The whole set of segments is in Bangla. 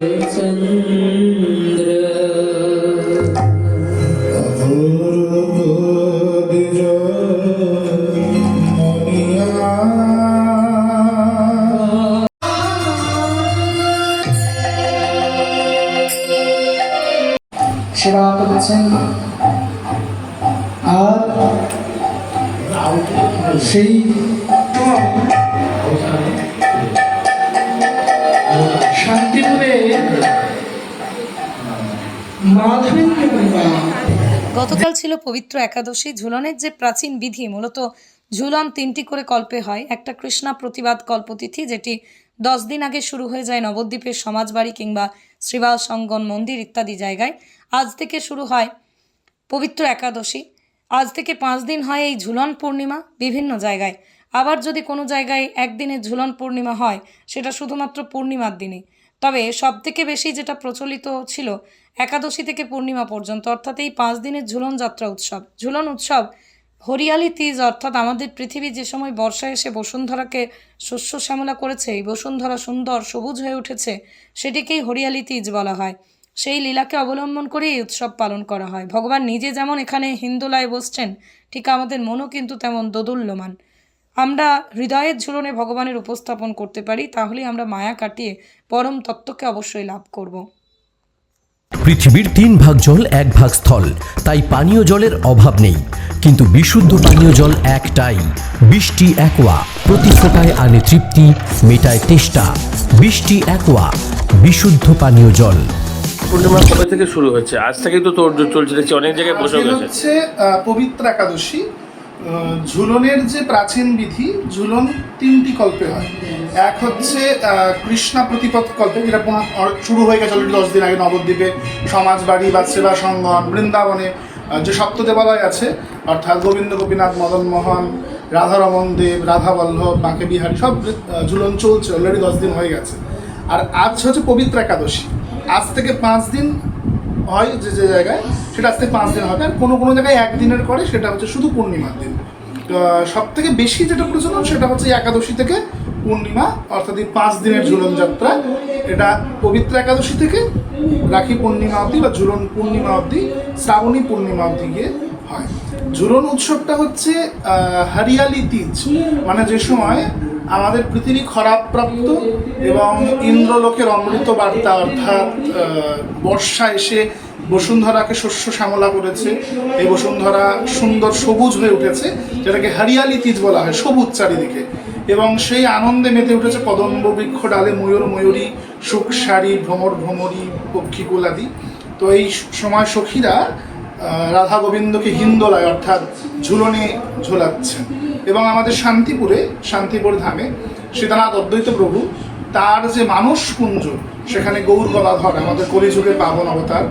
সেবা করেছেন। আর সেই গতকাল ছিল পবিত্র একাদশী। ঝুলনের যে প্রাচীন বিধি, মূলত ঝুলন তিনটি করে কল্পে হয়। একটা কৃষ্ণা প্রতিবাদ কল্পতিথি, যেটি দশ দিন আগে শুরু হয়ে যায় নবদ্বীপের সমাজবাড়ি কিংবা শ্রীবাস সঙ্গন মন্দির ইত্যাদি জায়গায়। আজ থেকে শুরু হয় পবিত্র একাদশী। আজ থেকে পাঁচ দিন হয় এই ঝুলন পূর্ণিমা বিভিন্ন জায়গায়। আবার যদি কোনো জায়গায় একদিনের ঝুলন পূর্ণিমা হয়, সেটা শুধুমাত্র পূর্ণিমার দিনে তবে সব থেকে বেশি যেটা প্রচলিত ছিল একাদশী থেকে পূর্ণিমা পর্যন্ত, অর্থাৎ এই পাঁচ দিনের ঝুলন যাত্রা উৎসব। ঝুলন উৎসব হরিয়ালি তিজ, অর্থাৎ আমাদের পৃথিবী যে সময় বর্ষা এসে বসুন্ধরাকে শস্য শ্যামলা করেছে, এই বসুন্ধরা সুন্দর সবুজ হয়ে উঠেছে, সেটিকেই হরিয়ালি তিজ বলা হয়। সেই লীলাকে অবলম্বন করে এই উৎসব পালন করা হয়। ভগবান নিজে যেমন এখানে হিন্দোলায় বসছেন, ঠিক আমাদের মনও কিন্তু তেমন দোদুল্যমান। আমরা হৃদয়ের ঝুলনে ভগবানের উপস্থাপন করতে পারি তাহলে আমরা মায়া কাটিয়ে পরম তত্ত্বকে অবশ্যই লাভ করব। পৃথিবীর তিন ভাগ জল এক ভাগ স্থল। তাই পানীয় জলের অভাব নেই। কিন্তু বিশুদ্ধ পানীয় জল একটাই। বৃষ্টি একোয়া। প্রতি ফোটায় আনে তৃপ্তি মেটায় তেষ্টা। বৃষ্টি একোয়া। বিশুদ্ধ পানীয় জল। পূর্ণিমা কবে থেকে শুরু হচ্ছে আজ থেকেই তো তোর চলছে দেখছি অনেক জায়গায় বসে গেছে হচ্ছে পবিত্র একাদশী। ঝুলনের যে প্রাচীন বিধি, ঝুলন তিনটি কল্পে হয়। এক হচ্ছে কৃষ্ণা প্রতিপদ কল্পে, যেটা শুরু হয়ে গেছে অলরেডি দশ দিন আগে নবদ্বীপে। সমাজবাড়ি বা সেবা সঙ্গম বৃন্দাবনে যে সপ্ত দেবালয় আছে, অর্থাৎ গোবিন্দ, গোপীনাথ, মদন মোহন রাধারমন দেব, রাধা বল্লভ, বাঁকে বিহারী, সব ঝুলন চলছে, অলরেডি দশ দিন হয়ে গেছে। আর আজ হচ্ছে পবিত্র একাদশী। আজ থেকে পাঁচ দিন হয় যে যে জায়গায়, সেটা আজ থেকে পাঁচ দিন হবে। আর কোনো কোনো জায়গায় একদিনের করে, সেটা হচ্ছে শুধু পূর্ণিমার দিন। সব থেকে বেশি যেটা প্রচলন সেটা হচ্ছে একাদশী থেকে পূর্ণিমা, অর্থাৎ এই পাঁচ দিনের ঝুলন যাত্রা। এটা পবিত্র একাদশী থেকে রাখি পূর্ণিমা অবধি বা ঝুলন পূর্ণিমা অবধি, শ্রাবণী পূর্ণিমা অবধি গিয়ে হয়। ঝুলন উৎসবটা হচ্ছে হরিয়ালি তিজ। মানে যে সময় আমাদের পৃথিবী খরাপ্রাপ্ত এবং ইন্দ্রলোকের অমৃত বার্তা অর্থাৎ বর্ষা এসে বসুন্ধরাকে শস্য শ্যামলা করেছে। এই বসুন্ধরা সুন্দর সবুজ হয়ে উঠেছে, যেটাকে হরিয়ালি তিজ বলা হয়, সবুজ চারিদিকে। এবং সেই আনন্দে মেতে উঠেছে কদম্ব বৃক্ষ ডালে ময়ূর, ময়ূরী সুখ শাড়ি ভ্রমর, ভ্রমরী পক্ষীকুলাদি তো এই সময় সখীরা রাধা গোবিন্দকে হিন্দোলায় অর্থাৎ ঝুলনে ঝোলাচ্ছেন। এবং আমাদের শান্তিপুরে শান্তিপুর ধামে সীতানাথ অদ্বৈত প্রভু তার যে মানস কুঞ্জ সেখানে গৌর গদাধর আমাদের কলিযুগের পাবন অবতার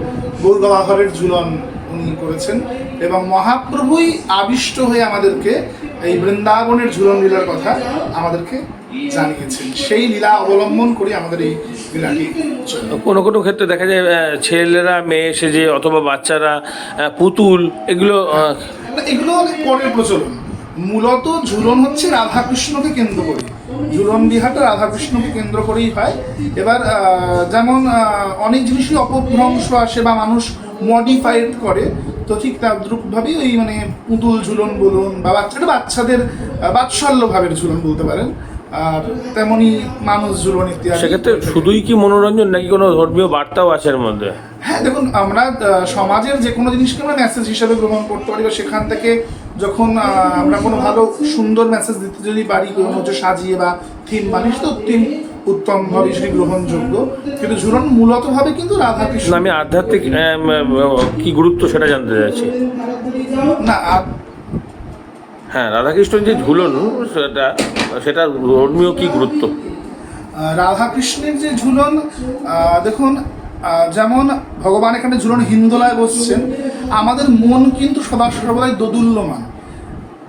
গৌর গদাধরের ঝুলন উনি করেছেন এবং মহাপ্রভুই আবিষ্ট হয়ে আমাদেরকে এই বৃন্দাবনের ঝুলন লীলার কথা আমাদেরকে জানিয়েছেন। সেই লীলা অবলম্বন করে আমাদের এই লীলাটি কোনো কোনো ক্ষেত্রে দেখা যায় ছেলেরা মেয়ে সেজে অথবা বাচ্চারা পুতুল এগুলো এগুলো পরের প্রচলন। মূলত ঝুলন হচ্ছে রাধাকৃষ্ণকে কেন্দ্র করে ঝুলন বিহারটা রাধাকৃষ্ণকে কেন্দ্র করেই হয়। এবার যেমন অনেক জিনিসই অপভ্রংশ আসে বা মানুষ মডিফাইড করে, তো ঠিক তাদ্রুপভাবেই ওই মানে পুতুল ঝুলন বলুন বা বাচ্চাটা বাচ্চাদের বাৎসল্য ভাবের ঝুলন বলতে পারেন। আর তেমনি মানুষ ঝুলন ইত্যাদি। সেক্ষেত্রে শুধুই কি মনোরঞ্জন নাকি কোনো ধর্মীয় বার্তাও আছে এর মধ্যে? হ্যাঁ দেখুন আমরা সমাজের যে কোনো জিনিসকে আমরা মেসেজ হিসাবে গ্রহণ করতে পারি বা সেখান থেকে যখন আমরা কোনো ভালো সুন্দর মেসেজ দিতে যদি পারি কোনো হচ্ছে সাজিয়ে বা থিম বানিয়ে তো থিম উত্তমভাবে সেটি গ্রহণযোগ্য কিন্তু ঝুলন মূলতভাবে কিন্তু রাধাকৃষ্ণ না, আমি আধ্যাত্মিক কি গুরুত্ব সেটা জানতে চাইছি। না হ্যাঁ রাধাকৃষ্ণের যে ঝুলন, সেটা সেটা ধর্মীয় কি গুরুত্ব? রাধাকৃষ্ণের যে ঝুলন দেখুন যেমন ভগবান এখানে ঝুলন হিন্দোলায় বসছেন, আমাদের মন কিন্তু সদা সর্বদাই দোদুল্যমান।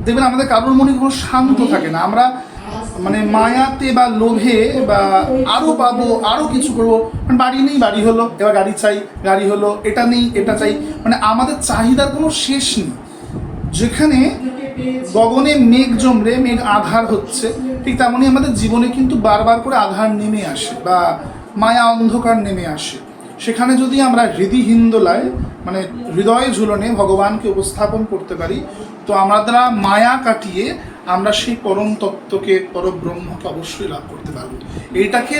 দেখবেন আমাদের কারোর মনে কোনো শান্ত থাকে না। আমরা মানে মায়াতে বা লোভে বা আরও পাবো আরও কিছু করব মানে বাড়ি নেই, বাড়ি হলো, এবার গাড়ি চাই, গাড়ি হলো, এটা নেই, এটা চাই মানে আমাদের চাহিদার কোনো শেষ নেই। যেখানে গগনে মেঘ জমরে মেঘ আধার হচ্ছে, ঠিক তেমনই আমাদের জীবনে কিন্তু বারবার করে আধার নেমে আসে বা মায়া অন্ধকার নেমে আসে। সেখানে যদি আমরা হৃদি হিন্দোলায় মানে হৃদয় ঝুলনে ভগবানকে উপস্থাপন করতে পারি, তো আমরা মায়া কাটিয়ে আমরা সেই পরম তত্ত্বকে, পরব্রহ্মকে অবশ্যই লাভ করতে পারব। এইটাকে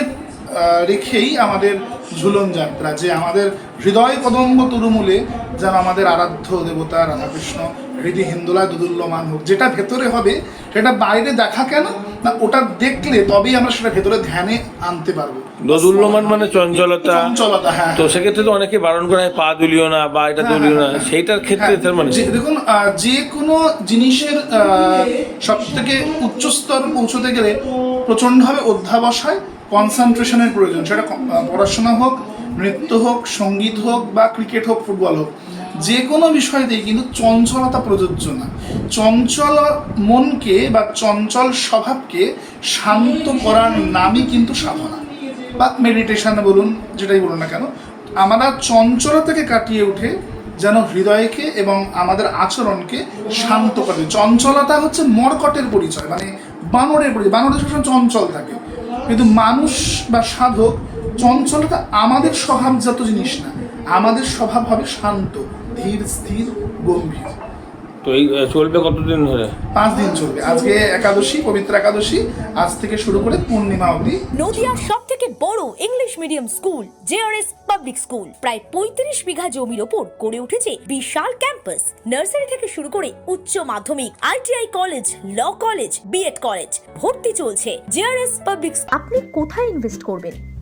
রেখেই আমাদের ঝুলন যাত্রা, যে আমাদের হৃদয় কদম্ব তরুমূলে যেন আমাদের আরাধ্য দেবতা রাধাকৃষ্ণ হৃদি হিন্দুলায় দুদুল্যমান হোক যেটা ভেতরে হবে সেটা বাইরে দেখা কেন? না ওটা দেখলে তবেই আমরা সেটা ভেতরে ধ্যানে আনতে পারব। দোদুল্যমান মানে চঞ্চলতা। চঞ্চলতা হ্যাঁ। তো সেক্ষেত্রে তো অনেকে বারণ করে হয়, পা দুলিও না বা এটা দুলিও না। সেইটার ক্ষেত্রে তার মানে দেখুন যে কোনো জিনিসের সব থেকে উচ্চ স্তর পৌঁছতে গেলে প্রচণ্ডভাবে অধ্যাবসায় কনসেন্ট্রেশনের প্রয়োজন। সেটা পড়াশোনা হোক নৃত্য হোক সংগীত হোক বা ক্রিকেট হোক ফুটবল হোক। যে কোনো বিষয়তেই কিন্তু চঞ্চলতা প্রযোজ্য না। চঞ্চল মনকে বা চঞ্চল স্বভাবকে শান্ত করার নামই কিন্তু সাধনা। বা মেডিটেশন বলুন, যেটাই বলুন না কেন, আমরা চঞ্চলতাকে কাটিয়ে উঠে যেন হৃদয়কে এবং আমাদের আচরণকে শান্ত করে চঞ্চলতা হচ্ছে মর্কটের পরিচয় মানে বানরের পরিচয়। বানরের সবসময় চঞ্চল থাকে। কিন্তু মানুষ বা সাধক, চঞ্চলতা আমাদের স্বভাবজাত জিনিস না। আমাদের স্বভাব হবে শান্ত। ধীর স্থির গম্ভীর। তো এই চলবে কতদিন ধরে? পাঁচ দিন চলবে। আজকে একাদশী পবিত্র একাদশী আজ থেকে শুরু করে পূর্ণিমা অবধি। নদিয়ার সব থেকে বড় English medium school JRS public school. প্রায় পঁয়ত্রিশ বিঘা জমির ওপর গড়ে উঠেছে বিশাল ক্যাম্পাস। নার্সারি থেকে শুরু করে উচ্চ মাধ্যমিক ITI college law college BEd college ভর্তি চলছে জেআরএস পাবলিক আপনি কোথায় ইনভেস্ট করবেন?